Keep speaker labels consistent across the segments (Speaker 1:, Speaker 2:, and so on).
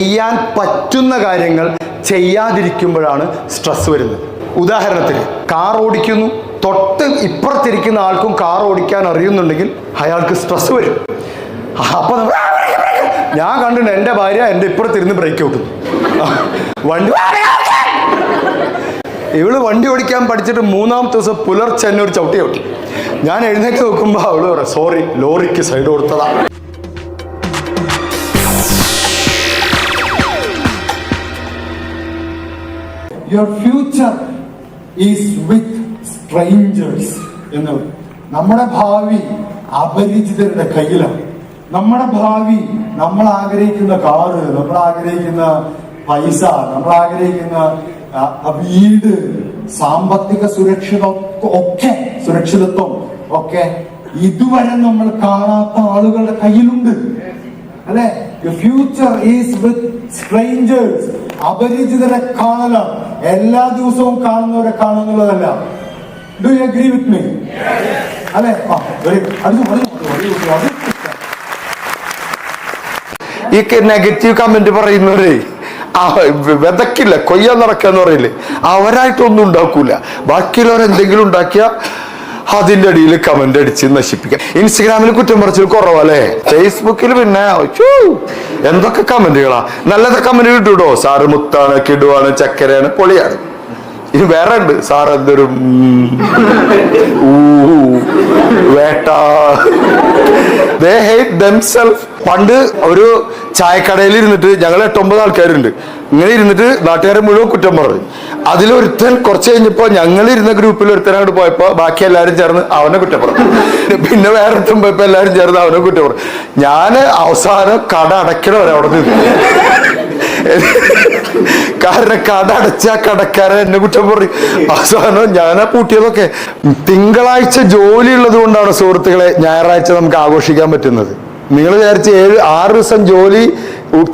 Speaker 1: ചെയ്യാൻ പറ്റുന്ന കാര്യങ്ങൾ ചെയ്യാതിരിക്കുമ്പോഴാണ് സ്ട്രെസ് വരുന്നത്. ഉദാഹരണത്തിന് കാർ ഓടിക്കുന്നു. തൊട്ട് ഇപ്പുറത്തിരിക്കുന്ന ആൾക്കും കാർ ഓടിക്കാൻ അറിയുന്നുണ്ടെങ്കിൽ അയാൾക്ക് സ്ട്രെസ് വരും. അപ്പൊ ഞാൻ കണ്ടിട്ടുണ്ട് എന്റെ ഭാര്യ എന്റെ ഇപ്പുറത്തിരുന്ന് ബ്രേക്ക് ഔട്ടുന്നു വണ്ടി ഇവൾ വണ്ടി ഓടിക്കാൻ പഠിച്ചിട്ട് മൂന്നാമത്തെ ദിവസം പുലർച്ചെ ഒരു ചവിട്ടി ചവിട്ടി. ഞാൻ എഴുന്നേറ്റ് നോക്കുമ്പോൾ അവൾ പറയാം സോറി ലോറിക്ക് സൈഡ് കൊടുത്തതാ.
Speaker 2: Your future is with strangers എന്ന് നമ്മുടെ ഭാവി അപരിചിതരുടെ കയ്യിലാണ്. നമ്മുടെ ഭാവി നമ്മൾ ആഗ്രഹിക്കുന്ന കാറ് നമ്മൾ ആഗ്രഹിക്കുന്ന പൈസ നമ്മൾ ആഗ്രഹിക്കുന്ന വീട് സാമ്പത്തിക സുരക്ഷിത ഒക്കെ സുരക്ഷിതത്വം ഒക്കെ ഇതുവരെ നമ്മൾ കാണാത്ത ആളുകളുടെ കയ്യിലുണ്ട്. അല്ലെ? ഫ്യൂച്ചർ ഈസ് വിത്ത് സ്ട്രേഞ്ചേഴ്സ് അപരിചിതരെ കാണലാണ് എല്ലാ ദിവസവും കാണുന്നവരെ കാണുന്നുള്ളതല്ല do you agree with me അല്ലെ?
Speaker 1: ഈ നെഗറ്റീവ് കമന്റ് പറയുന്നവരെ വിതക്കില്ല കൊയ്യാൻ നടക്കാന്ന് പറയില്ലേ? അവരായിട്ടൊന്നും ഉണ്ടാക്കൂല. ബാക്കിയുള്ളവരെന്തെങ്കിലും ഉണ്ടാക്കിയാൽ ഉണ്ടാക്കിയ അതിന്റെ അടിയിൽ കമന്റ് അടിച്ച് നശിപ്പിക്കാം ഇൻസ്റ്റഗ്രാമിൽ കുറ്റം പറച്ചിൽ കുറവല്ലേ? ഫേസ്ബുക്കിൽ പിന്നെ എന്തൊക്കെ കമന്റുകളാ? നല്ലത് കമന്റ് കിട്ടൂട്ടോ? സാറ് മുത്താണ് കിടുവാണ് ചക്കരയാണ് പൊളിയാണ്. ഇനി വേറെ ഉണ്ട്. സാർ എന്തൊരു വേട്ട. ദേ ഹേറ്റ് പണ്ട് ഒരു ചായക്കടയിൽ ഇരുന്നിട്ട് ഞങ്ങൾ എട്ടൊമ്പത് ആൾക്കാരുണ്ട്. ഇങ്ങനെ ഇരുന്നിട്ട് നാട്ടുകാരെ മുഴുവൻ കുറ്റം പറഞ്ഞു. അതിലൊരുത്തൻ കുറച്ച് കഴിഞ്ഞപ്പോ ഞങ്ങൾ ഇരുന്ന ഗ്രൂപ്പിൽ ഒരുത്തൻ അങ്ങോട്ട് പോയപ്പോ ബാക്കി എല്ലാവരും ചേർന്ന് അവനെ കുറ്റം പറഞ്ഞു. പിന്നെ വേറെ ഒരുത്തൻ പോയപ്പോ എല്ലാവരും ചേർന്ന് അവനെ കുറ്റം പറഞ്ഞു. ഞാൻ അവസാനം കട അടയ്ക്കണവരെ അവിടെ നിന്ന്. കാരണം കട അടച്ച കടക്കാരൻ എന്നെ കുറ്റം പറയും അവസാനം ഞാനാ പൂട്ടിയതൊക്കെ. തിങ്കളാഴ്ച ജോലി ഉള്ളത് കൊണ്ടാണ് സുഹൃത്തുക്കളെ ഞായറാഴ്ച നമുക്ക് ആഘോഷിക്കാൻ പറ്റുന്നത്. നിങ്ങൾ വിചാരിച്ച ഏഴ് ആറ് ദിവസം ജോലി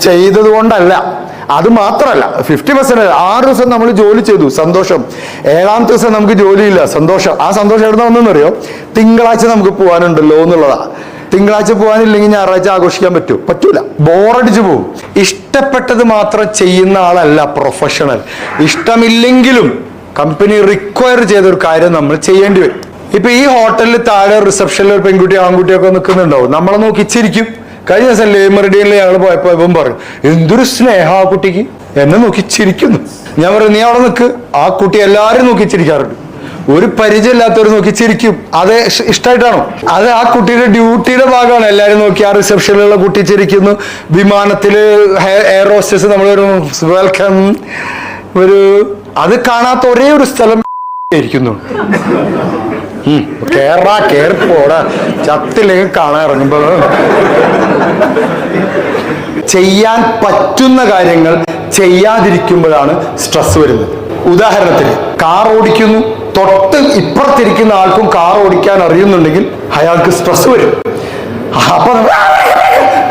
Speaker 1: ചെയ്തത് കൊണ്ടല്ല. അത് മാത്രമല്ല ഫിഫ്റ്റി പെർസെന്റ് ആറ് ദിവസം നമ്മൾ ജോലി ചെയ്തു സന്തോഷം. ഏഴാമത്തെ ദിവസം നമുക്ക് ജോലിയില്ല സന്തോഷം. ആ സന്തോഷം എവിടെ അറിയോ തിങ്കളാഴ്ച നമുക്ക് പോകാനുണ്ടല്ലോ എന്നുള്ളതാ. തിങ്കളാഴ്ച പോകാനില്ലെങ്കിൽ ഞായറാഴ്ച ആഘോഷിക്കാൻ പറ്റൂ. പറ്റൂല. ബോറടിച്ചു പോകും ഇഷ്ടപ്പെട്ടത് മാത്രം ചെയ്യുന്ന ആളല്ല പ്രൊഫഷണൽ ഇഷ്ടമില്ലെങ്കിലും കമ്പനി റിക്വയർ ചെയ്ത ഒരു കാര്യം നമ്മൾ ചെയ്യേണ്ടി വരും. ഇപ്പൊ ഈ ഹോട്ടലിൽ താഴെ റിസപ്ഷനിൽ ഒരു പെൺകുട്ടി ആൺകുട്ടിയൊക്കെ നിൽക്കുന്നുണ്ടാവും. നമ്മളെ നോക്കി ചിരിക്കും. കഴിഞ്ഞ ദിവസം ലേമറിഡിയിൽ ഞങ്ങൾ പോയപ്പോ ഇപ്പം പറഞ്ഞു എന്തൊരു സ്നേഹം ആ കുട്ടിക്ക്. എന്നെ നോക്കി ചിരിക്കുന്നു ഞാൻ പറഞ്ഞു നീ അവിടെ നിൽക്ക് ആ കുട്ടി എല്ലാവരും നോക്കി ചിരിക്കാറുണ്ട് ഒരു പരിചയമില്ലാത്തവർ നോക്കി ചിരിക്കും അത് ഇഷ്ടമായിട്ടാണോ അത് ആ കുട്ടിയുടെ ഡ്യൂട്ടിയുടെ ഭാഗമാണ്. എല്ലാവരും നോക്കി ആ റിസപ്ഷനിലുള്ള കുട്ടി ചിരിക്കുന്നു. വിമാനത്തിൽ എയർ ഹോസ്റ്റസ് നമ്മൾ ഒരു വെൽക്കം ഒരു അത് കാണാത്ത ഒരേ ഒരു സ്ഥലം ഇരിക്കുന്നു. കേറാ കേറിപ്പോടാ. ചത്തിലേക്ക് കാണാൻ ഇറങ്ങുമ്പോ. ചെയ്യാൻ പറ്റുന്ന കാര്യങ്ങൾ ചെയ്യാതിരിക്കുമ്പോഴാണ് സ്ട്രെസ് വരുന്നത്. ഉദാഹരണത്തിന് കാർ ഓടിക്കുന്നു. തൊട്ട് ഇപ്പുറത്തിരിക്കുന്ന ആൾക്കും കാർ ഓടിക്കാൻ അറിയുന്നുണ്ടെങ്കിൽ അയാൾക്ക് സ്ട്രെസ് വരും. അപ്പൊ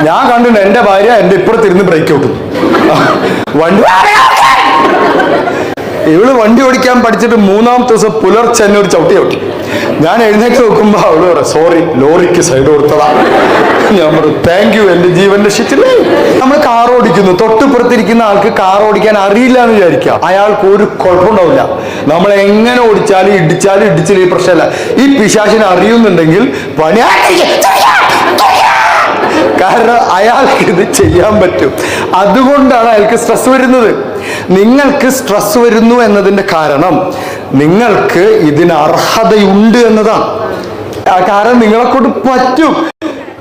Speaker 1: ഞാൻ കണ്ടിട്ടുണ്ട് എന്റെ ഭാര്യ എന്റെ ഇപ്പുറത്തിരുന്ന് ബ്രേക്ക് ഔട്ടും വണ്ടി ഇവൾ വണ്ടി ഓടിക്കാൻ പഠിച്ചിട്ട് മൂന്നാമത്തെ ദിവസം പുലർച്ചെ എന്നെ ഒരു ചവിട്ടി ചവിട്ടി ഞാൻ എഴുന്നേറ്റ് നോക്കുമ്പോ അവൾ പറയാം സോറി ലോറിക്ക് സൈഡ് കൊടുത്തതാ. ഞാൻ പറഞ്ഞു താങ്ക് യു എന്റെ ജീവൻ രക്ഷിച്ചില്ലേ നമ്മൾ കാർ ഓടിക്കുന്നു. തൊട്ടിപ്പുറത്തിരിക്കുന്ന ആൾക്ക് കാർ ഓടിക്കാൻ അറിയില്ല എന്ന് വിചാരിക്കാം അയാൾക്ക് ഒരു കുഴപ്പമുണ്ടാവില്ല. നമ്മൾ എങ്ങനെ ഓടിച്ചാലും ഇടിച്ചാലും ഇടിച്ചില്ല ഈ പ്രശ്നമല്ല. ഈ പിശാശിന് അറിയുന്നുണ്ടെങ്കിൽ പണി കാരണം അയാൾക്ക് ഇത് ചെയ്യാൻ പറ്റും. അതുകൊണ്ടാണ് അയാൾക്ക് സ്ട്രെസ് വരുന്നത്. നിങ്ങൾക്ക് സ്ട്രെസ് വരുന്നു എന്നതിന്റെ കാരണം നിങ്ങൾക്ക് ഇതിന് അർഹതയുണ്ട് എന്നതാണ്. കാരണം നിങ്ങളെ കൊണ്ട് പറ്റും.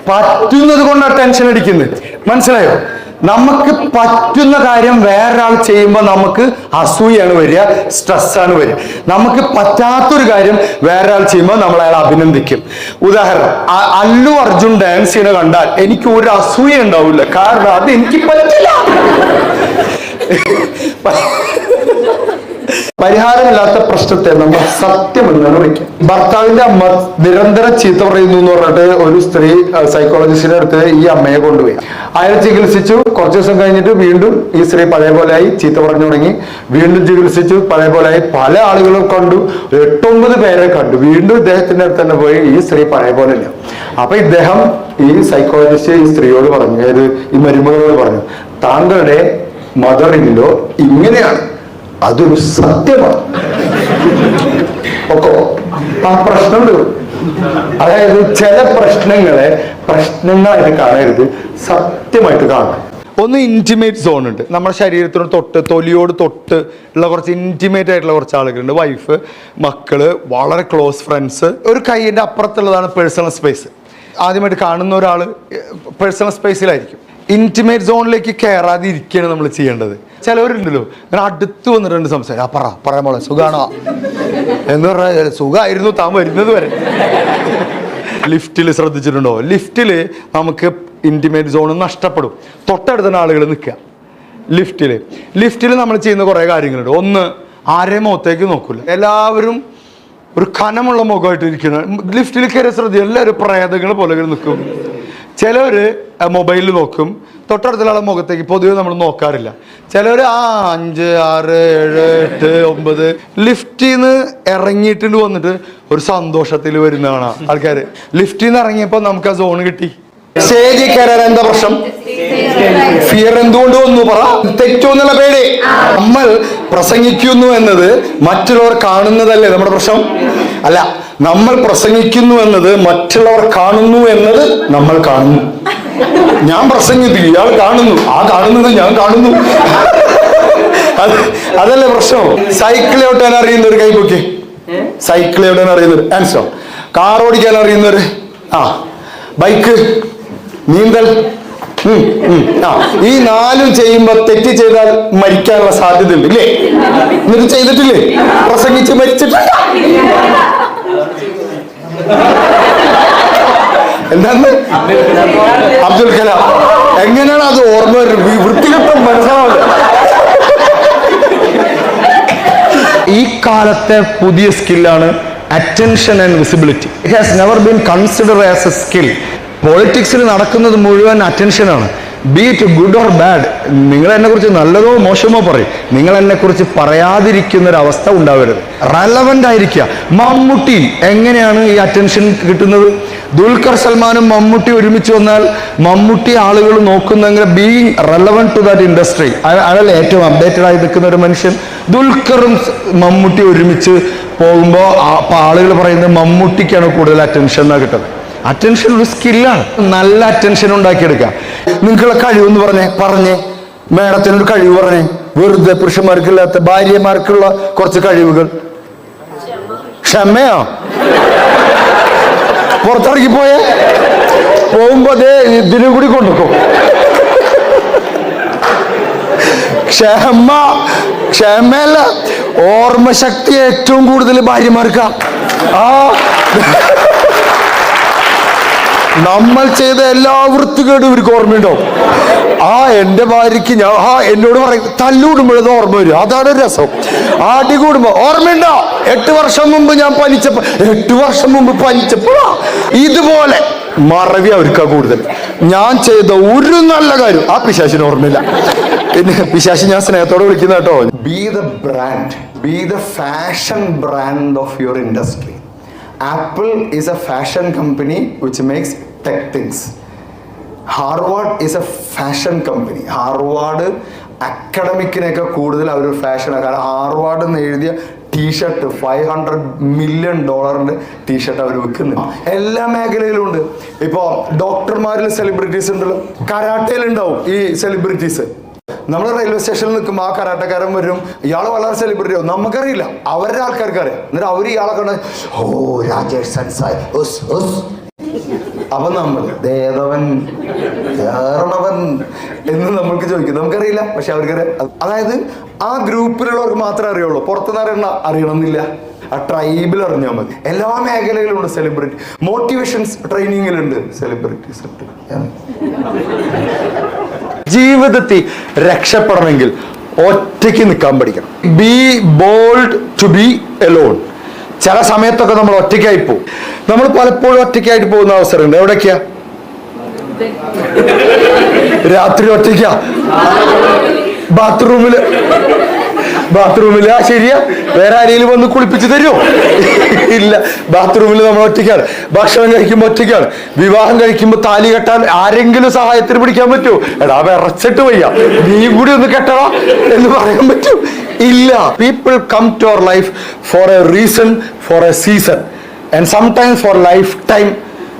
Speaker 1: പറ്റുന്നത് കൊണ്ടാണ് ടെൻഷൻ അടിക്കുന്നത് മനസ്സിലായോ? നമുക്ക് പറ്റുന്ന കാര്യം വേറൊരാൾ ചെയ്യുമ്പോൾ നമുക്ക് അസൂയാണ് വരിക സ്ട്രെസ്സാണ് വരിക. നമുക്ക് പറ്റാത്തൊരു കാര്യം വേറൊരാൾ ചെയ്യുമ്പോൾ നമ്മൾ അയാൾ അഭിനന്ദിക്കും. ഉദാഹരണം അല്ലു അർജുൻ ഡാൻസ് ചെയ്യണ കണ്ടാൽ എനിക്ക് ഒരു അസൂയ ഉണ്ടാവില്ല. കാരണം അത് എനിക്ക് പറ്റില്ല. പരിഹാരമില്ലാത്ത പ്രശ്നത്തെ നമ്മൾ സത്യം എന്നാണ് വിളിക്കുക ഭർത്താവിന്റെ അമ്മ നിരന്തരം ചീത്ത പറയുന്നു എന്ന് പറഞ്ഞിട്ട് ഒരു സ്ത്രീ സൈക്കോളജിസ്റ്റിന്റെ അടുത്ത് ഈ അമ്മയെ കൊണ്ടുപോയി. അയാൾ ചികിത്സിച്ചു. കുറച്ച് ദിവസം കഴിഞ്ഞിട്ട് വീണ്ടും ഈ സ്ത്രീ പഴയ പോലെയായി ചീത്ത പറഞ്ഞു തുടങ്ങി. വീണ്ടും ചികിത്സിച്ചു. പഴയ പോലെയായി പല ആളുകളും കണ്ടു. എട്ടൊമ്പത് പേരെ കണ്ടു. വീണ്ടും ഇദ്ദേഹത്തിന്റെ അടുത്ത് തന്നെ പോയി ഈ സ്ത്രീ പഴയ പോലെ ഇല്ല അപ്പൊ ഇദ്ദേഹം ഈ സൈക്കോളജിസ്റ്റ് ഈ സ്ത്രീയോട് പറഞ്ഞു. അതായത് ഈ മരുമകളോട് പറഞ്ഞു താങ്കളുടെ മദർ ഇല്ലോ ഇങ്ങനെയാണ്. അതൊരു സത്യമാണ്. ഒക്കെ ആ പ്രശ്നം. അതായത് ചില പ്രശ്നങ്ങളെ പ്രശ്നങ്ങളായിട്ട് കാണരുത് സത്യമായിട്ട് കാണണം. ഒന്ന് ഇന്റിമേറ്റ് സോൺ ഉണ്ട്. നമ്മുടെ ശരീരത്തിനോട് തൊട്ട് തൊലിയോട് തൊട്ട് ഉള്ള കുറച്ച് ഇന്റിമേറ്റ് ആയിട്ടുള്ള കുറച്ച് ആളുകളുണ്ട്. വൈഫ് മക്കൾ വളരെ ക്ലോസ് ഫ്രണ്ട്സ് ഒരു കൈയിന്റെ അപ്പുറത്തുള്ളതാണ് പേഴ്സണൽ സ്പേസ് ആദ്യമായിട്ട് കാണുന്ന ഒരാൾ പേഴ്സണൽ സ്പേസിലായിരിക്കും ഇന്റിമേറ്റ് സോണിലേക്ക് കയറാതെ ഇരിക്കുകയാണ് നമ്മൾ ചെയ്യേണ്ടത്. ചിലവരുണ്ടല്ലോ ഇങ്ങനെ അടുത്ത് വന്നിട്ടുണ്ട് സംസാരം. ആ പറ പറ മോളെ സുഖാണോ? എന്ന് പറഞ്ഞാൽ സുഖമായിരുന്നു താൻ വരുന്നത് വരെ. ലിഫ്റ്റിൽ ശ്രദ്ധിച്ചിട്ടുണ്ടോ? ലിഫ്റ്റിൽ നമുക്ക് ഇന്റിമേറ്റ് സോൺ നഷ്ടപ്പെടും. തൊട്ടടുത്ത ആളുകൾ നിൽക്കുക ലിഫ്റ്റിൽ ലിഫ്റ്റിൽ നമ്മൾ ചെയ്യുന്ന കുറേ കാര്യങ്ങളുണ്ട്. ഒന്ന് ആരെയും മുഖത്തേക്ക് നോക്കില്ല എല്ലാവരും ഒരു കനമുള്ള മുഖമായിട്ട് ഇരിക്കുന്ന ലിഫ്റ്റിൽ കയറി ശ്രദ്ധിക്കുക എല്ലാവരും പ്രേതങ്ങൾ പോലെ നിൽക്കും ചിലവർ മൊബൈലിൽ നോക്കും. തൊട്ടടുത്തുള്ള മുഖത്തേക്ക് പൊതുവെ നമ്മൾ നോക്കാറില്ല. ചിലവർ ആ അഞ്ച് ആറ് ഏഴ് എട്ട് ഒമ്പത് ലിഫ്റ്റിൽ നിന്ന് ഇറങ്ങിയിട്ടുണ്ട് വന്നിട്ട് ഒരു സന്തോഷത്തിൽ വരുന്നതാണ് ആൾക്കാർ ലിഫ്റ്റിൽ നിന്ന് ഇറങ്ങിയപ്പോൾ നമുക്ക് ആ സോൺ കിട്ടി. സ്റ്റേജിൽ എന്താ പ്രശ്നം? ഫിയർ എന്തുകൊണ്ട് വന്നു? പറ. തെറ്റോ എന്നുള്ള പേടി. നമ്മൾ പ്രസംഗിക്കുന്നു എന്നത് മറ്റുള്ളവർ കാണുന്നതല്ലേ നമ്മുടെ പ്രശ്നം? അല്ല നമ്മൾ പ്രസംഗിക്കുന്നു എന്നത് മറ്റുള്ളവർ കാണുന്നു എന്നത് നമ്മൾ കാണുന്നു. ഞാൻ പ്രസംഗിക്കുന്നു ഇയാൾ കാണുന്നു ആ കാണുന്നത് ഞാൻ കാണുന്നു. അത് അതല്ലേ പ്രശ്നം? സൈക്കിൾ ഓട്ടാൻ അറിയുന്ന ഒരു കൈപ്പൊക്കെ സൈക്കിൾ ഓട്ടാൻ അറിയുന്നവർ ആൻസോ കാർ ഓടിക്കാൻ അറിയുന്നവര്? ആ ബൈക്ക് നീന്തൽ. ഈ നാലും ചെയ്യുമ്പോ തെറ്റ് ചെയ്താൽ മരിക്കാനുള്ള സാധ്യത ഉണ്ട് ഇല്ലേ? എന്നിട്ട് ചെയ്തിട്ടില്ലേ? പ്രസംഗിച്ച് മരിച്ചിട്ടില്ല. എന്താന്ന്? അബ്ദുൽ കലാം. എങ്ങനെയാണ് അത് ഓർമ്മ വരുന്നത്? വൃത്തികെട്ട ഈ കാലത്തെ പുതിയ സ്കില്ലാണ് attention and visibility it has never been consider as a skill പൊളിറ്റിക്സിൽ നടക്കുന്നത് മുഴുവൻ അറ്റൻഷനാണ് be it good or bad നിങ്ങൾ എന്നെ കുറിച്ച് നല്ലതോ മോശമോ പറയും. നിങ്ങൾ എന്നെ കുറിച്ച് പറയാതിരിക്കുന്ന ഒരു അവസ്ഥ ഉണ്ടാവരുത്. റെലവന്റ് ആയിരിക്കുക. മമ്മൂട്ടി എങ്ങനെയാണ് ഈ അറ്റൻഷൻ കിട്ടുന്നത്? ദുൽഖർ സൽമാനും മമ്മൂട്ടി ഒരുമിച്ച് വന്നാൽ മമ്മൂട്ടി ആളുകൾ നോക്കുന്നെങ്കിൽ being relevant to that industry അയാൾ ഏറ്റവും അപ്ഡേറ്റഡ് ആയി നിൽക്കുന്ന ഒരു മനുഷ്യൻ. ദുൽഖറും മമ്മൂട്ടി ഒരുമിച്ച് പോകുമ്പോൾ ആളുകൾ പറയുന്നത് മമ്മൂട്ടിക്കാണ് കൂടുതൽ അറ്റൻഷൻ എന്നാണ് കിട്ടുന്നത്. അറ്റൻഷൻ ഒരു സ്കില്ലാണ് നല്ല അറ്റൻഷൻ ഉണ്ടാക്കിയെടുക്കുക. നിങ്ങളെ കഴിവെന്ന് പറഞ്ഞേ പറഞ്ഞേ. മേഡത്തിനൊരു കഴിവ് പറഞ്ഞേ. വെറുതെ പുരുഷന്മാർക്കില്ലാത്ത ഭാര്യമാർക്കുള്ള കുറച്ച് കഴിവുകൾ. ക്ഷമയോ? പുറത്തിറങ്ങി പോയേ? പോകുമ്പോ അതേ ഇതിനും കൂടി കൊണ്ടുക്കും ക്ഷമ ക്ഷമയല്ല ഓർമ്മശക്തി ഏറ്റവും കൂടുതൽ ഭാര്യമാർക്കാ. ആ. നമ്മൾ ചെയ്ത എല്ലാ വൃത്തികേടും ഇവർക്ക് ഓർമ്മയുണ്ടാവും. ആ എന്റെ ഭാര്യക്ക് ഞാൻ ആ എന്നോട് പറയും തല്ലുകൂടുമ്പോഴത് ഓർമ്മ വരും. അതാണ് രസം. ആടി കൂടുമ്പോ ഓർമ്മയുണ്ടോ? എട്ട് വർഷം മുമ്പ് ഞാൻ പനിച്ചപ്പോ എട്ട് വർഷം മുമ്പ് പനിച്ചപ്പോഴാ ഇതുപോലെ മറവി അവർക്കാ കൂടുതൽ. ഞാൻ ചെയ്ത ഒരു നല്ല കാര്യം ആ പിശാശിന് ഓർമ്മയില്ല. പിന്നെ പിശാശി ഞാൻ സ്നേഹത്തോടെ വിളിക്കുന്ന കേട്ടോ. Be the brand be the fashion brand of your industry Apple is a fashion company which makes tech things Harvard is a fashion company Harvard അക്കാഡമിക്കിനൊക്കെ കൂടുതൽ അവർ ഫാഷനാണ് കാരണം ഹാർവാർഡ് എന്ന് എഴുതിയ T shirt five hundred million ഡോളറിന്റെ T shirt അവർ വിൽക്കുന്നു എല്ലാ മേഖലയിലും ഉണ്ട് ഇപ്പോൾ ഡോക്ടർമാരിൽ സെലിബ്രിറ്റീസ് ഉണ്ടല്ലോ. കരാട്ടയിലുണ്ടാവും ഈ സെലിബ്രിറ്റീസ് നമ്മൾ റെയിൽവേ സ്റ്റേഷനിൽ നിൽക്കുമ്പോൾ ആ കരാട്ടക്കാരൻ വരും. ഇയാൾ വളരെ സെലിബ്രിറ്റി ആവും. നമുക്കറിയില്ല. അവരുടെ ആൾക്കാർക്ക് അറിയാം എന്നിട്ട് അവർ ഇയാളെ കണ്ട് ഓ രാജേഷ് സൻസായ്. ഉസ്, ഉസ്." അപ്പൊ നമ്മൾ ദേതവൻ കേറണവൻ എന്ന് നമ്മൾക്ക് ചോദിക്കും. നമുക്കറിയില്ല പക്ഷെ അവർക്കറിയാം. അതായത് ആ ഗ്രൂപ്പിലുള്ളവർക്ക് മാത്രമേ അറിയുള്ളൂ. പുറത്തുനിന്ന് അറിയണം അറിയണമെന്നില്ല. ആ ട്രൈബിൽ അറിഞ്ഞാൽ മതി. എല്ലാ മേഖലകളിലും ഉണ്ട് സെലിബ്രിറ്റി മോട്ടിവേഷൻസ് ട്രെയിനിങ്ങിലുണ്ട് സെലിബ്രിറ്റീസ് ജീവിതത്തിൽ രക്ഷപ്പെടണമെങ്കിൽ ഒറ്റയ്ക്ക് നിൽക്കാൻ പഠിക്കണം. Be bold to be alone ചില സമയത്തൊക്കെ നമ്മൾ ഒറ്റയ്ക്കായി പോകും. നമ്മൾ പലപ്പോഴും ഒറ്റയ്ക്കായിട്ട് പോകുന്ന അവസരമുണ്ട്. എവിടേക്കാ രാത്രി ഒറ്റയ്ക്കാ? ബാത്റൂമിൽ. ബാത്റൂമിൽ ആ ശരിയാ. വേറെ ആരെങ്കിലും വന്ന് കുളിപ്പിച്ച് തരുമോ? ഇല്ല. ബാത്റൂമിൽ നമ്മൾ ഒറ്റയ്ക്കാണ്. ഭക്ഷണം കഴിക്കുമ്പോൾ ഒറ്റയ്ക്കാണ്. വിവാഹം കഴിക്കുമ്പോൾ താലി കെട്ടാൻ ആരെങ്കിലും സഹായത്തിന് പിടിക്കാൻ പറ്റുമോ? എടാ വിറച്ചിട്ട് വയ്യ. നീ കൂടി ഒന്ന് കെട്ടടാ എന്ന് പറയാൻ പറ്റും ഇല്ല. People come to our life for a reason for a season and sometimes for lifetime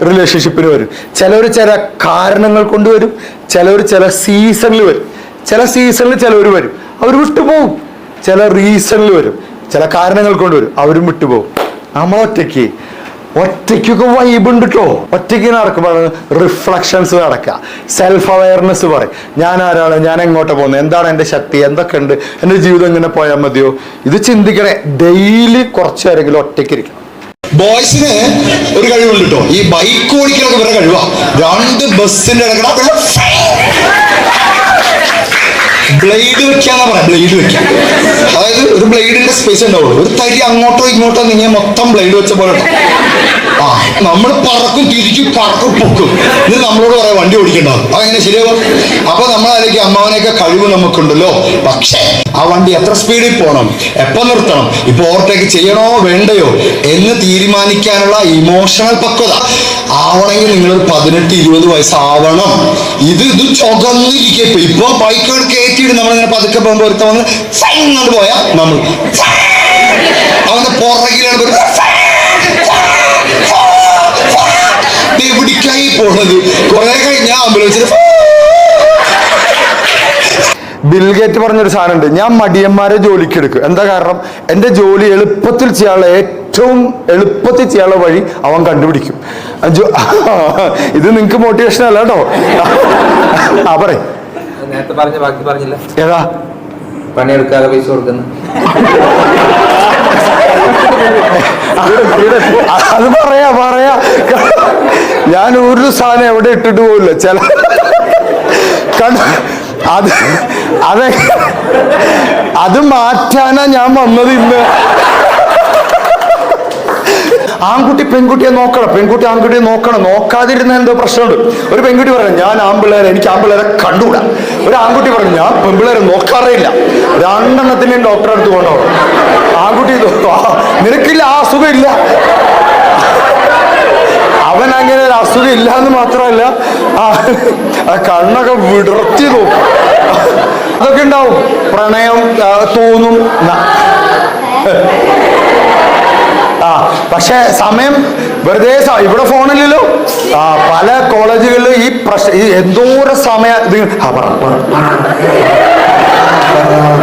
Speaker 1: റിലേഷൻഷിപ്പിന് വരും. ചിലവർ ചില കാരണങ്ങൾ കൊണ്ടുവരും ചിലവർ ചില സീസണിൽ വരും. ചില സീസണിൽ ചിലവർ വരും. അവർ വിട്ടുപോകും. ചില റീസണിൽ വരും. ചില കാരണങ്ങൾ കൊണ്ട് വരും. അവരും വിട്ടുപോകും. നമ്മൾ ഒറ്റയ്ക്ക്. ഒറ്റയ്ക്കൊക്കെ വൈബ് ഉണ്ട് കേട്ടോ ഒറ്റയ്ക്ക് നടക്കുമ്പോൾ റിഫ്ലക്ഷൻസ് നടക്കുക സെൽഫ് അവയർനെസ് പറയും. ഞാൻ ആരാണ്? ഞാൻ എങ്ങോട്ട് പോകുന്നത്? എന്താണ് എന്റെ ശക്തി? എന്തൊക്കെ ഉണ്ട്? എന്റെ ജീവിതം ഇങ്ങനെ പോയാൽ മതിയോ? ഇത് ചിന്തിക്കണേ. ഡെയിലി കുറച്ച് നേരമെങ്കിലും ഒറ്റയ്ക്ക് ഇരിക്കണം.
Speaker 3: ബോയ്സിന് ഒരു കഴിവുണ്ട് കേട്ടോ ഈ ബൈക്ക് ഓടിക്കലൊക്കെ ഇവരുടെ കഴിവാ. രണ്ട് ബസ്സിന്റെ ഇടക്കട ബ്ലേഡ് വെക്കാന്ന് പറയാം ബ്ലേഡ് വെക്കാം അതായത് ഒരു ബ്ലേഡിന്റെ സ്പേസ് ഉണ്ടാവുള്ളൂ ഒരു തരി അങ്ങോട്ടോ ഇങ്ങോട്ടോ നീങ്ങിയ മൊത്തം ബ്ലേഡ് വെച്ച പോലെ. നമ്മൾ പറക്കും തിരിക്കും പറക്കും പൊക്കും. ഇത് നമ്മളോട് പറയാം വണ്ടി ഓടിക്കണ്ടാവും അതങ്ങനെ ശരിയാവും? അപ്പൊ നമ്മളതിലേക്ക് അമ്മാവനെയൊക്കെ കഴിവ് നമുക്കുണ്ടല്ലോ. പക്ഷേ ആ വണ്ടി എത്ര സ്പീഡിൽ പോകണം എപ്പോ നിർത്തണം? ഇപ്പൊ ഓവർടേക്ക് ചെയ്യണോ വേണ്ടയോ? എന്ന് തീരുമാനിക്കാനുള്ള ഇമോഷണൽ പക്വത. ആവണമെങ്കിൽ നിങ്ങൾ പതിനെട്ട് ഇരുപത് വയസ്സാവണം. ഇത് ഇത് ചുകന്നിരിക്കുക ഇപ്പൊ. ഇപ്പൊ ബൈക്കുകൾ കയറ്റിയിട്ട് നമ്മളിങ്ങനെ പതുക്കെ പോകുമ്പോൾ ഒരുത്ത വന്ന് സൈങ്ങോട്ട് പോയാ നമ്മൾ അവന്റെ പുറകിലാണ് പോണത്. കുറെ കഴിഞ്ഞ ആംബുലൻസിൽ
Speaker 1: ബിൽഗേറ്റ് പറഞ്ഞൊരു സാധനമുണ്ട്. ഞാൻ മടിയന്മാരെ ജോലിക്ക് എടുക്കും. എന്താ കാരണം? എന്റെ ജോലി എളുപ്പത്തിൽ ചെയ്യാനുള്ള ഏറ്റവും എളുപ്പത്തിൽ ചെയ്യാനുള്ള വഴി അവൻ കണ്ടുപിടിക്കും. ഇത് നിങ്ങൾക്ക് മോട്ടിവേഷൻ അല്ല കേട്ടോ. ആ പറയും.
Speaker 4: നേരത്തെ പറഞ്ഞ ബാക്കി പറഞ്ഞില്ല.
Speaker 1: ഏതാ?
Speaker 4: പണിയെടുക്കാതെ പൈസ കൊടുക്കുന്നു.
Speaker 1: അത് പറയാ പറയാ. ഞാൻ ഒരു സാധനം എവിടെ ഇട്ടിട്ട് പോകില്ല ചില കണ്ട അത് അതെ. അത് മാറ്റാനാ ഞാൻ വന്നത് ഇന്ന്. ആൺകുട്ടി പെൺകുട്ടിയെ നോക്കണം. പെൺകുട്ടി ആൺകുട്ടിയെ നോക്കണം. നോക്കാതിരുന്ന എന്തോ പ്രശ്നമുണ്ട്. ഒരു പെൺകുട്ടി പറഞ്ഞു ഞാൻ ആൺപിള്ളേരെ എനിക്ക് ആൺപിള്ളേരെ കണ്ടുകൂടാ ഒരു ആൺകുട്ടി പറഞ്ഞു ഞാൻ പെൺപിള്ളേരെ നോക്കാറേ ഇല്ല രണ്ടെണ്ണത്തിനെയും ഡോക്ടറെ അടുത്ത് കൊണ്ടുപോകണം. ആൺകുട്ടി നിനക്കില്ല ആ അസുഖം ഇല്ല അവൻ അങ്ങനെ ഒരു അസുഖം ഇല്ല എന്ന് മാത്രമല്ല ആ കണ്ണൊക്കെ വിടർത്തി നോക്കും. അതൊക്കെ ഉണ്ടാവും. പ്രണയം തോന്നും. ആ പക്ഷെ സമയം വെറുതെ ഇവിടെ ഫോണില്ലല്ലോ. ആ പല കോളേജുകളിലും ഈ പ്രശ്ന ഈ എന്തോരം സമയം ഇത് ആ, പറ, പറ, പറ,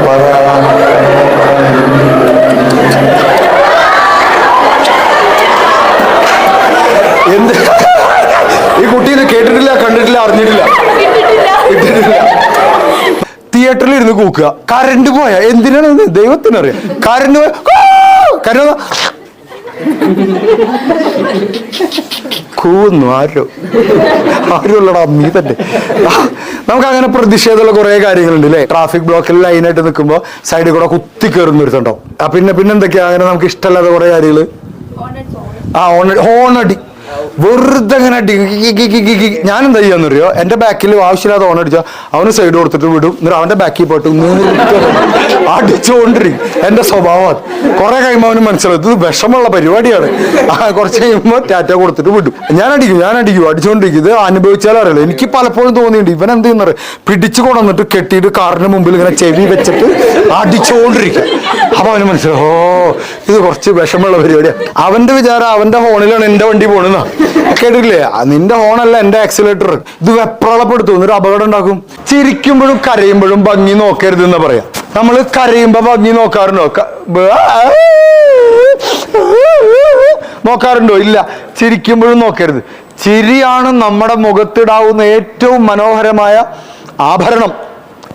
Speaker 1: പറ. എന്ത്? ഈ കുട്ടി ഇത് കേട്ടിട്ടില്ല കണ്ടിട്ടില്ല അറിഞ്ഞിട്ടില്ല. തിയേറ്ററിൽ ഇരുന്ന് കൂക്കുക. കറണ്ട് പോയ എന്തിനാണ് ദൈവത്തിന് ദൈവത്തിനറിയാം കറണ്ട് പോയ കരണ്ട് കൂന്നു ആരോ ആരും? അല്ലടാ നീ തന്നെ. നമുക്ക് അങ്ങനെ പ്രതിഷേധമുള്ള കുറെ കാര്യങ്ങളുണ്ട് അല്ലേ ട്രാഫിക് ബ്ലോക്കിൽ ലൈനായിട്ട് നിൽക്കുമ്പോൾ സൈഡിൽ കൂടെ കുത്തി കയറുന്ന ഒരുത്തുണ്ടാവും പിന്നെ പിന്നെ എന്തൊക്കെയാ? അങ്ങനെ നമുക്ക് ഇഷ്ടമല്ലാത്ത കുറെ കാര്യങ്ങൾ? ആ ഓണടി. ഹോണടി വെറുതെ അങ്ങനെ എന്താ ചെയ്യാന്നറിയോ? എന്റെ ബാക്കിൽ ആവശ്യമില്ലാതെ ഓൺ അടിച്ചോ അവന് സൈഡ് കൊടുത്തിട്ട് വിടും. എന്നിട്ട് അവന്റെ ബാക്കിൽ പോയിട്ട് അടിച്ചുകൊണ്ടിരിക്കും എന്റെ സ്വഭാവം കുറെ കഴിയുമ്പോൾ അവന് മനസ്സിലാവും ഇത് വിഷമുള്ള പരിപാടിയാണ്. കുറച്ച് കഴിയുമ്പോൾ ടാറ്റ കൊടുത്തിട്ട് വിടും. ഞാൻ അടിക്കും ഞാൻ അടിക്കും അടിച്ചുകൊണ്ടിരിക്കും ഇത് അനുഭവിച്ചാൽ അറിയില്ല. എനിക്ക് പലപ്പോഴും തോന്നിയിട്ടുണ്ട് ഇവൻ എന്ത് ചെയ്യുന്നത് പിടിച്ചു കൊണ്ടുവന്നിട്ട് കെട്ടിയിട്ട് കാറിന് മുമ്പിൽ ഇങ്ങനെ ചെവി വെച്ചിട്ട് അടിച്ചുകൊണ്ടിരിക്കും അപ്പൊ അവന് മനസ്സിലാവും ഓ ഇത് കുറച്ച് വിഷമുള്ള പരിപാടിയാണ് അവന്റെ വിചാരം അവന്റെ ഫോണിലാണ് എന്റെ വണ്ടി പോണെന്നാ. കേട്ടില്ലേ ആ, നിന്റെ ഹോണല്ല എന്റെ ആക്സിലേറ്റർ ഇത് വെപ്രളപ്പെടുത്തു എന്നൊരു അപകടം ഉണ്ടാക്കും. ചിരിക്കുമ്പോഴും കരയുമ്പോഴും ഭംഗി നോക്കരുത് എന്ന് പറയാം. നമ്മൾ കരയുമ്പോ ഭംഗി നോക്കാറുണ്ടോ? നോക്കാറുണ്ടോ? ഇല്ല. ചിരിക്കുമ്പോഴും നോക്കരുത്. ചിരിയാണ് നമ്മുടെ മുഖത്തിടാവുന്ന ഏറ്റവും മനോഹരമായ ആഭരണം.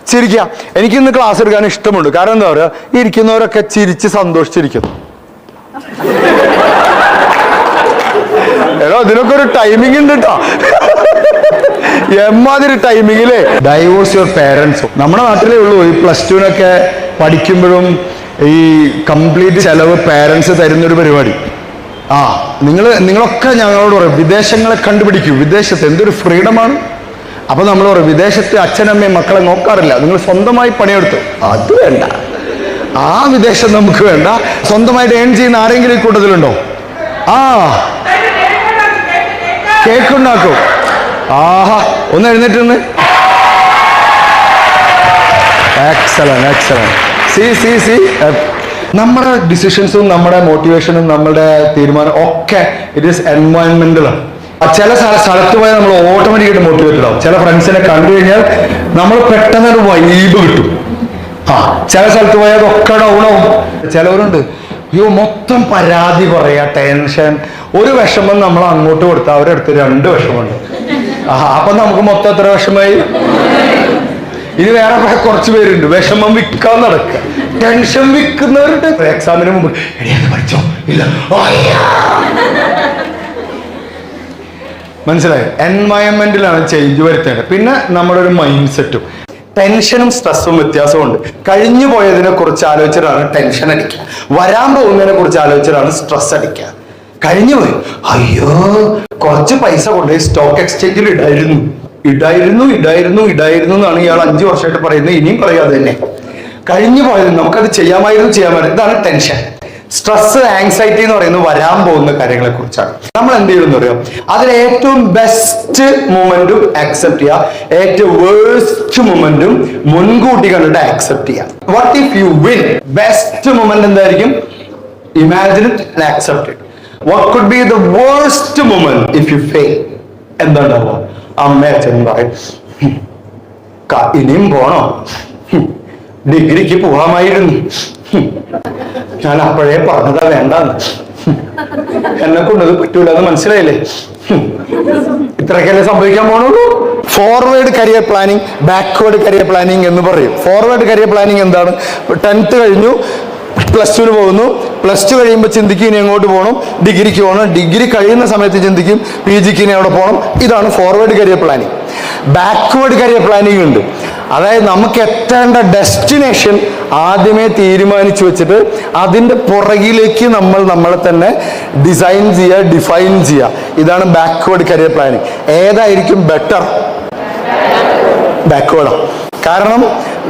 Speaker 1: ചിരിക്കുക. എനിക്ക് ഇന്ന് ക്ലാസ് എടുക്കാൻ ഇഷ്ടമുണ്ട്. കാരണം എന്താ പറയുക ഇരിക്കുന്നവരൊക്കെ ചിരിച്ച് സന്തോഷിച്ചിരിക്കുന്നു. എടോ ഇതിനൊക്കെ ഒരു ടൈമിംഗ് ഉണ്ട് കേട്ടോ എമ്മാതിരി ടൈമിങ്ങിൽ ഡൈവോഴ്സ് യുവർ പേരൻസും നമ്മുടെ നാട്ടിലേ ഉള്ളൂ ഈ പ്ലസ് ടുവിനൊക്കെ പഠിക്കുമ്പോഴും ഈ കംപ്ലീറ്റ് ചെലവ് പേരൻസ് തരുന്നൊരു പരിപാടി. ആ നിങ്ങൾ നിങ്ങളൊക്കെ ഞങ്ങളോട് പറയും വിദേശങ്ങളെ കണ്ടുപിടിക്കൂ. വിദേശത്ത് എന്തൊരു ഫ്രീഡമാണ് അപ്പൊ നമ്മൾ പറയും വിദേശത്ത് അച്ഛനമ്മയും മക്കളെ നോക്കാറില്ല. നിങ്ങൾ സ്വന്തമായി പണിയെടുത്തു. അത് വേണ്ട. ആ വിദേശം നമുക്ക് വേണ്ട. സ്വന്തമായിട്ട് ഏൺ ചെയ്യുന്ന ആരെങ്കിലും ഈ കൂട്ടത്തിലുണ്ടോ? ആ. കേക്ക് ഉണ്ടാക്കും ആഹാ ഒന്ന് എഴുന്നേറ്റ് സി സി സി നമ്മുടെ ഡിസിഷൻസും നമ്മുടെ മോട്ടിവേഷനും നമ്മുടെ തീരുമാനം ഒക്കെ ഇറ്റ് ഈസ് എൻവയൺമെന്റൽ ചില സ്ഥല- സ്ഥലത്ത് പോയാൽ നമ്മൾ ഓട്ടോമാറ്റിക്കായിട്ട് മോട്ടിവേറ്റഡ് ആവും. ചില ഫ്രണ്ട്സിനെ കണ്ടു കഴിഞ്ഞാൽ നമ്മൾ പെട്ടെന്ന് ഒരു വൈബ് കിട്ടും. ആ ചില സ്ഥലത്ത് പോയാൽ അതൊക്കെ ഡൗൺ ആവും. ചിലവരുണ്ട് അയ്യോ മൊത്തം പരാതി പറയാ ടെൻഷൻ ഒരു വിഷമം നമ്മൾ അങ്ങോട്ട് കൊടുത്താൽ അവരുടെ അടുത്ത് രണ്ട് വിഷമമുണ്ട്. ആ അപ്പൊ നമുക്ക് മൊത്തം എത്ര വിഷമായി ഇനി വേറെ കുറെ കുറച്ച് പേരുണ്ട്. വിഷമം വിൽക്കാൻ നടക്കുക. ടെൻഷൻ വിൽക്കുന്നവരുണ്ട്. എക്സാമിന് മുമ്പ് പഠിച്ചോ? ഇല്ല. മനസ്സിലായോ? എൻവയൺമെന്റിലാണ് ചേഞ്ച് വരുത്തേണ്ടത്. പിന്നെ നമ്മുടെ ഒരു മൈൻഡ് സെറ്റും ടെൻഷനും സ്ട്രെസ്സും വ്യത്യാസമുണ്ട് കഴിഞ്ഞു പോയതിനെ കുറിച്ച് ആലോചിച്ചിട്ടാണ് ടെൻഷൻ അടിക്കുക. വരാൻ പോകുന്നതിനെ കുറിച്ച് ആലോചിച്ചിട്ടാണ് സ്ട്രെസ് അടിക്കുക. കഴിഞ്ഞു പോയി അയ്യോ കുറച്ച് പൈസ കൊണ്ടുപോയി. സ്റ്റോക്ക് എക്സ്ചേഞ്ചിൽ ഇടായിരുന്നു. ഇടായിരുന്നു ഇടായിരുന്നു ഇടായിരുന്നു എന്നാണ് ഇയാൾ അഞ്ചു വർഷമായിട്ട് പറയുന്നത്. ഇനിയും പറയാതെ തന്നെ. കഴിഞ്ഞു പോയത് നമുക്കത് ചെയ്യാമായിരുന്നു ചെയ്യാമായിരുന്നു. ഇതാണ് ടെൻഷൻ സ്ട്രെസ് ആങ്സൈറ്റി എന്ന് പറയുന്നത് വരാൻ പോകുന്ന കാര്യങ്ങളെ കുറിച്ചാണ് നമ്മൾ എന്ത് ചെയ്യണമെന്ന് അറിയാം? അതിൽ ഏറ്റവും ബെസ്റ്റ് മൊമെന്റും ആക്സെപ്റ്റ് ചെയ്യുക. ഏറ്റവും വേഴ്സ്റ്റ് മൊമെന്റും മുൻകൂട്ടി കണ്ടിട്ട് ആക്സെപ്റ്റ് ചെയ്യുക. What if you win best moment എന്തായിരിക്കും? Imagine it accept it what could be the worst moment if you fail എന്താണ്ടാവുക അമ്മ അച്ഛൻ പറയും "ഹും, ക- ഇനിയും പോണോ? ഡിഗ്രിക്ക് പോവാമായിരുന്നു. ഞാൻ അപ്പോഴേ പറഞ്ഞതാ വേണ്ടെന്ന്. എന്നെ കൊണ്ടത് പറ്റൂല എന്ന് മനസ്സിലായില്ലേ ഇത്രക്കല്ലേ സംഭവിക്കാൻ പോണുള്ളൂ? Forward career planning backward career planning എന്ന് പറയും. ഫോർവേഡ് കരിയർ പ്ലാനിങ് എന്താണ്? ടെൻത്ത് കഴിഞ്ഞു പ്ലസ് ടുവിന് പോകുന്നു. പ്ലസ് ടു കഴിയുമ്പോൾ ചിന്തിക്കും ഇനി എങ്ങോട്ട് പോകണം ഡിഗ്രിക്ക് പോകണം ഡിഗ്രി കഴിയുന്ന സമയത്ത് ചിന്തിക്കും പി ജിക്ക് ഇനി അവിടെ പോകണം ഇതാണ് forward career planning backward career planning ഉണ്ട്. അതായത് നമുക്ക് എത്തേണ്ട ഡെസ്റ്റിനേഷൻ ആദ്യമേ തീരുമാനിച്ചു വെച്ചിട്ട് അതിന്റെ പുറകിലേക്ക് നമ്മൾ നമ്മളെ തന്നെ ഡിസൈൻ ചെയ്യുക ഡിഫൈൻ ചെയ്യുക. ഇതാണ് ബാക്ക്വേഡ് കരിയർ പ്ലാനിങ് ഏതായിരിക്കും ബെറ്റർ ബാക്ക്വേഡാണ് കാരണം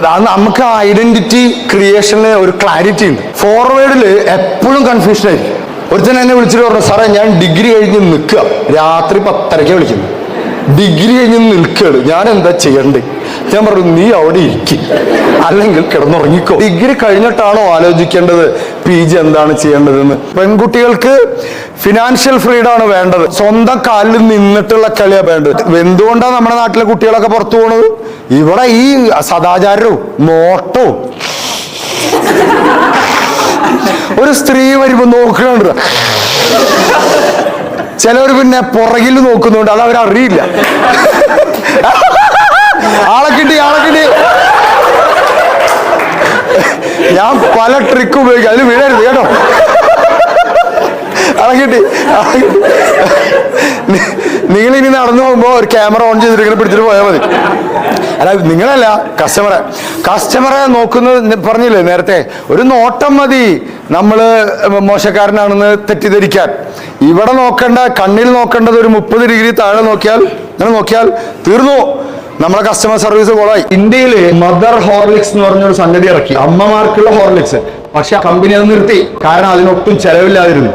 Speaker 1: നമുക്ക് ഐഡന്റിറ്റി ക്രിയേഷന് ഒരു ക്ലാരിറ്റി ഉണ്ട്. ഫോർവേഡിൽ എപ്പോഴും കൺഫ്യൂഷൻ ആയിരിക്കും. ഒരുത്തൻ എന്നെ വിളിച്ചിട്ട് പറഞ്ഞു സാറേ ഞാൻ ഡിഗ്രി കഴിഞ്ഞ് നിൽക്കുക. രാത്രി പത്തരയ്ക്ക് വിളിക്കുന്നു ഡിഗ്രി കഴിഞ്ഞ് നിൽക്കുകയാണ്. ഞാൻ എന്താ ചെയ്യണ്ടേ? ഞാൻ പറഞ്ഞു നീ അവിടെ ഇരിക്കും. അല്ലെങ്കിൽ കിടന്നുറങ്ങിക്കോ. ഡിഗ്രി കഴിഞ്ഞിട്ടാണോ ആലോചിക്കേണ്ടത്? പി ജി എന്താണ് ചെയ്യേണ്ടതെന്ന്. പെൺകുട്ടികൾക്ക് ഫിനാൻഷ്യൽ ഫ്രീഡം ആണ് വേണ്ടത്. സ്വന്തം കാലിൽ നിന്നിട്ടുള്ള കളിയാണ് വേണ്ടത്. എന്തുകൊണ്ടാണ് നമ്മുടെ നാട്ടിലെ കുട്ടികളൊക്കെ പുറത്തു പോണത്? ഇവിടെ ഈ സദാചാരവും നോട്ടവും ഒരു സ്ത്രീ വരുമ്പോ നോക്കണുണ്ട് ചിലവർ പിന്നെ പുറകിൽ നോക്കുന്നുണ്ട്. അത് അവരറിയില്ല. ആളെ കിട്ടി ആളെ കിട്ടി. ഞാൻ പല ട്രിക്ക് ഉപയോഗിക്കും. അതിൽ വീഴരുത് കേട്ടോ. അളകിട്ടി കിട്ടി നിങ്ങൾ ഇനി നടന്നു പോകുമ്പോ ഒരു ക്യാമറ ഓൺ ചെയ്തിട്ട് ഇങ്ങനെ പിടിച്ചിട്ട് പോയാൽ മതി. അല്ല നിങ്ങളല്ല കസ്റ്റമറെ കസ്റ്റമറെ നോക്കുന്നത് പറഞ്ഞില്ലേ നേരത്തെ? ഒരു നോട്ടം മതി നമ്മൾ മോശക്കാരനാണെന്ന് തെറ്റിദ്ധരിക്കാൻ. ഇവിടെ നോക്കേണ്ട കണ്ണിൽ നോക്കേണ്ടത് ഒരു മുപ്പത് ഡിഗ്രി താഴെ നോക്കിയാൽ ഇങ്ങനെ നോക്കിയാൽ തീർന്നു. നമ്മളെ കസ്റ്റമർ സർവീസ് കോളായി. ഇന്ത്യയിൽ മദർ ഹോർലിക്സ് എന്ന് പറഞ്ഞൊരു സംഗതി ഇറക്കി. അമ്മമാർക്കുള്ള ഹോർലിക്സ് പക്ഷെ ആ കമ്പനി അത് നിർത്തി. കാരണം അതിനൊട്ടും ചെലവില്ലാതിരുന്നു.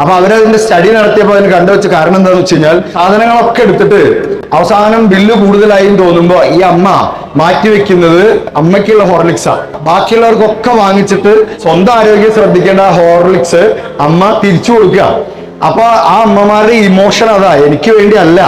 Speaker 1: അപ്പൊ അവരതിന്റെ സ്റ്റഡി നടത്തിയപ്പോൾ അതിന് കണ്ടുവച്ച കാരണം എന്താണെന്ന് വെച്ച് കഴിഞ്ഞാൽ സാധനങ്ങളൊക്കെ എടുത്തിട്ട് അവസാനം ബില്ല് കൂടുതലായി തോന്നുമ്പോ ഈ അമ്മ മാറ്റി വെക്കുന്നത് അമ്മയ്ക്കുള്ള ഹോർലിക്സ് ഹോർലിക്സാ ബാക്കിയുള്ളവർക്കൊക്കെ വാങ്ങിച്ചിട്ട് സ്വന്തം ആരോഗ്യം ശ്രദ്ധിക്കേണ്ട ആ ഹോർലിക്സ് അമ്മ തിരിച്ചു കൊടുക്കുക. അപ്പൊ ആ അമ്മമാരുടെ ഇമോഷൻ അതാ. എനിക്ക് വേണ്ടി അല്ല.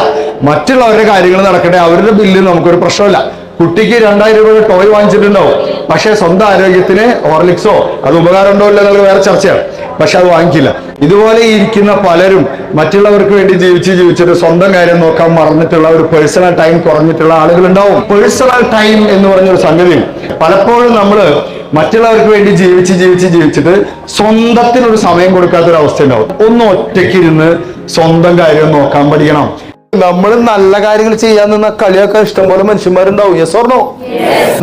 Speaker 1: മറ്റുള്ളവരുടെ കാര്യങ്ങൾ നടക്കട്ടെ അവരുടെ ബില്ല് നമുക്കൊരു പ്രശ്നമില്ല. കുട്ടിക്ക് രണ്ടായിരം രൂപയുടെ ടോയ് വാങ്ങിച്ചിട്ടുണ്ടാവും. പക്ഷേ സ്വന്തം ആരോഗ്യത്തിന് ഹോർലിക്സോ അത് ഉപകാരമുണ്ടോ ഇല്ല എന്നുള്ളത് വേറെ ചർച്ചയാണ്. പക്ഷെ അത് വാങ്ങിക്കില്ല. ഇതുപോലെ ഇരിക്കുന്ന പലരും മറ്റുള്ളവർക്ക് വേണ്ടി ജീവിച്ച് ജീവിച്ചിട്ട് സ്വന്തം കാര്യം നോക്കാൻ മറന്നിട്ടുള്ള ഒരു പേഴ്സണൽ ടൈം കുറഞ്ഞിട്ടുള്ള ആളുകളുണ്ടാവും. പേഴ്സണൽ ടൈം എന്ന് പറഞ്ഞ ഒരു സംഗതി പലപ്പോഴും നമ്മൾ മറ്റുള്ളവർക്ക് വേണ്ടി ജീവിച്ച് ജീവിച്ച് ജീവിച്ചിട്ട് സ്വന്തത്തിനൊരു സമയം കൊടുക്കാത്ത ഒരു അവസ്ഥ ഉണ്ടാവും ഒന്ന് ഒറ്റയ്ക്കിരുന്ന് സ്വന്തം കാര്യം നോക്കാൻ പഠിക്കണം. നമ്മൾ നല്ല കാര്യങ്ങൾ ചെയ്യാൻ നിന്ന കളിയൊക്കെ ഇഷ്ടംപോലെ മനുഷ്യന്മാരുണ്ടാവും. യെസ് ഓർണോ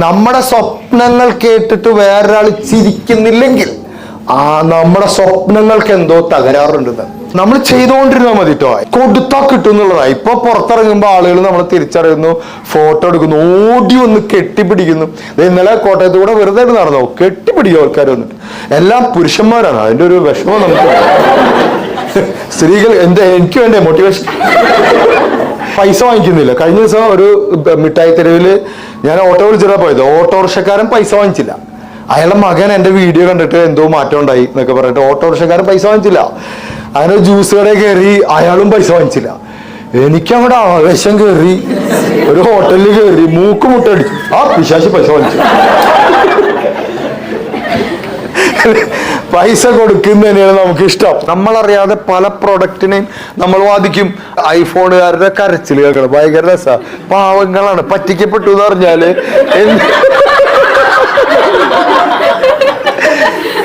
Speaker 1: നമ്മുടെ സ്വപ്നങ്ങൾ കേട്ടിട്ട് വേറൊരാൾ ചിരിക്കുന്നില്ലെങ്കിൽ ആ നമ്മുടെ സ്വപ്നങ്ങൾക്ക് എന്തോ തകരാറുണ്ടെന്ന് നമ്മൾ ചെയ്തുകൊണ്ടിരുന്നാൽ മതി കേട്ടോ കൊടുത്താൽ കിട്ടും എന്നുള്ളതാണ് ഇപ്പൊ പുറത്തിറങ്ങുമ്പോൾ ആളുകൾ നമ്മൾ തിരിച്ചറിയുന്നു ഫോട്ടോ എടുക്കുന്നു ഓടി ഒന്ന് കെട്ടിപ്പിടിക്കുന്നു. ഇന്നലെ കോട്ടയത്ത് കൂടെ വെറുതെ നടന്നു? കെട്ടിപ്പിടിക്കും ആൾക്കാർ വന്നിട്ട്. എല്ലാം പുരുഷന്മാരാണ്. അതിന്റെ ഒരു വിഷമം നമുക്ക്. സ്ത്രീകൾ എന്താ എനിക്ക് വേണ്ടേ മോട്ടിവേഷൻ പൈസ വാങ്ങിക്കുന്നില്ല. കഴിഞ്ഞ ദിവസം ഒരു മിഠായി തെരുവിൽ ഞാൻ ഓട്ടോ വിളിച്ചിട്ട് പോയത്. ഓട്ടോറിക്ഷക്കാരൻ പൈസ വാങ്ങിച്ചില്ല. അയാളുടെ മകൻ എന്റെ വീഡിയോ കണ്ടിട്ട് എന്തോ മാറ്റം ഉണ്ടായി എന്നൊക്കെ പറഞ്ഞിട്ട് ഓട്ടോറിക്ഷക്കാരൻ പൈസ വാങ്ങിച്ചില്ല. അങ്ങനെ ജ്യൂസ് കടയിൽ കയറി അയാളും പൈസ വാങ്ങിച്ചില്ല. എനിക്കങ്ങോട്ട് ആവേശം കയറി ഒരു ഹോട്ടലിൽ കയറി മൂക്ക് മുട്ടടിച്ചു. ആ പിശാശി പൈസ വാങ്ങിച്ചു. പൈസ കൊടുക്കുന്നതന്നെയാണ് നമുക്ക് ഇഷ്ടം നമ്മളറിയാതെ പല പ്രൊഡക്റ്റിനെയും നമ്മൾ വാദിക്കും. ഐഫോണുകാരുടെ കരച്ചിൽ കേൾക്കണം ഭയങ്കര രസ. പാവങ്ങളാണ്. പറ്റിക്കപ്പെട്ടു എന്ന് പറഞ്ഞാൽ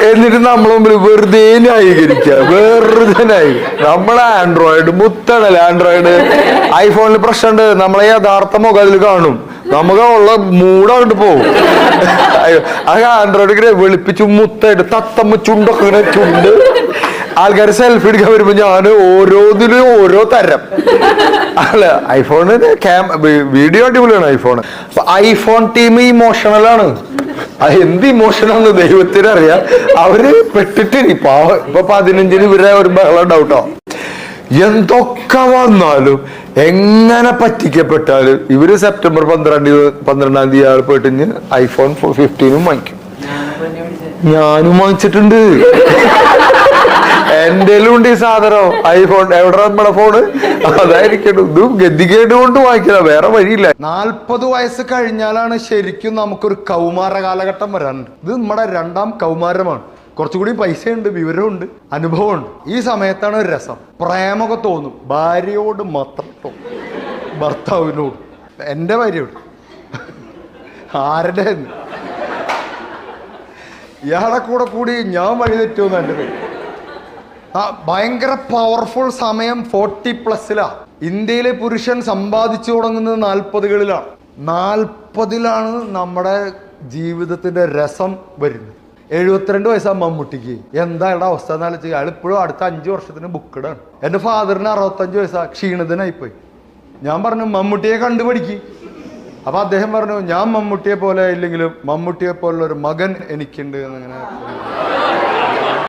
Speaker 1: എന്നിട്ട് നമ്മളെ മുമ്പിൽ വെറുതെ ന്യായീകരിക്കുക. വെറുതെ നമ്മളെ ആൻഡ്രോയിഡ് മുത്തണല്ലേ ആൻഡ്രോയിഡ് ഐഫോണിൽ പ്രശ്നമുണ്ട്. നമ്മളെ യഥാർത്ഥ മുഖം അതിൽ കാണും. നമുക്ക് ഉള്ള മൂടങ്ങോട്ട് പോകും ആ ആൻഡ്രോയിഡ് ഇങ്ങനെ വെളുപ്പിച്ച് മുത്തായിട്ട് തത്തമ്മ ചുണ്ടൊക്കെ ഇങ്ങനെ ചുണ്ട് ആൾക്കാർ സെൽഫി എടുക്കാൻ വരുമ്പോ ഞാൻ ഓരോന്നിലും ഓരോ തരം. അല്ല ഐഫോണിന് ക്യാം വീഡിയോ അടിപൊളിയാണ് ഐഫോൺ ഐഫോൺ ടീം ഇമോഷണലാണ് എന്ത് ഇമോഷനാന്ന് ദൈവത്തിന് അറിയാം. അവർ പെട്ടിട്ട് ഇപ്പൊ ഇപ്പൊ പതിനഞ്ചിന് ഇവരെ ഒരു ബഹളം ഡൗട്ടോ എന്തൊക്കെ വന്നാലും എങ്ങനെ പറ്റിക്കപ്പെട്ടാലും ഇവർ സെപ്റ്റംബർ പന്ത്രണ്ട് പന്ത്രണ്ടാം തീയതി ആൾ പോയിട്ട് ഐഫോൺ ഫിഫ്റ്റീനും വാങ്ങിക്കും. ഞാനും വാങ്ങിച്ചിട്ടുണ്ട്. എന്റെ ഉണ്ട് ഈ സാധനം. ഐഫോൺ എവിടെ നമ്മുടെ ഫോണ് അതായിരിക്കണം ഇതും ഗതികേട് കൊണ്ട് വാങ്ങിക്കണം വേറെ വഴിയില്ല. നാൽപ്പത് വയസ്സ് കഴിഞ്ഞാലാണ് ശരിക്കും നമുക്കൊരു കൗമാര കാലഘട്ടം വരാനുണ്ട് ഇത് നമ്മുടെ രണ്ടാം കൗമാരമാണ്. കുറച്ചുകൂടി പൈസയുണ്ട് വിവരമുണ്ട് അനുഭവമുണ്ട് ഈ സമയത്താണ് ഒരു രസം. പ്രേമൊക്കെ തോന്നും. ഭാര്യയോട് മാത്രം ഭർത്താവിനോട്. എന്റെ ഭാര്യയോട്. ആരുടെ? ഇയാളെ കൂടെ കൂടി ഞാൻ വഴി തെറ്റുമെന്ന് എന്റെ പേര്. ഭയങ്കര പവർഫുൾ സമയം ഫോർട്ടി പ്ലസിലാ ഇന്ത്യയിലെ പുരുഷൻ സമ്പാദിച്ചു തുടങ്ങുന്നത് നാൽപ്പതുകളിലാണ്. നാൽപ്പതിലാണ് നമ്മുടെ ജീവിതത്തിന്റെ രസം വരുന്നത്. എഴുപത്തിരണ്ട് വയസ്സാ മമ്മൂട്ടിക്ക്. എന്താ ഇവിടെ അവസ്ഥ എന്ന് വെച്ചാൽ അയാൾ ഇപ്പോഴും അടുത്ത അഞ്ച് വർഷത്തിന് ബുക്കിടാണ് എന്റെ ഫാദറിന് അറുപത്തഞ്ച് വയസ്സാ. ക്ഷീണിതനായിപ്പോയി ഞാൻ പറഞ്ഞു മമ്മൂട്ടിയെ കണ്ടുപിടിക്ക്. അപ്പൊ അദ്ദേഹം പറഞ്ഞു ഞാൻ മമ്മൂട്ടിയെ പോലെ ഇല്ലെങ്കിലും മമ്മൂട്ടിയെ പോലുള്ള ഒരു മകൻ എനിക്കുണ്ട് എന്നിങ്ങനെ.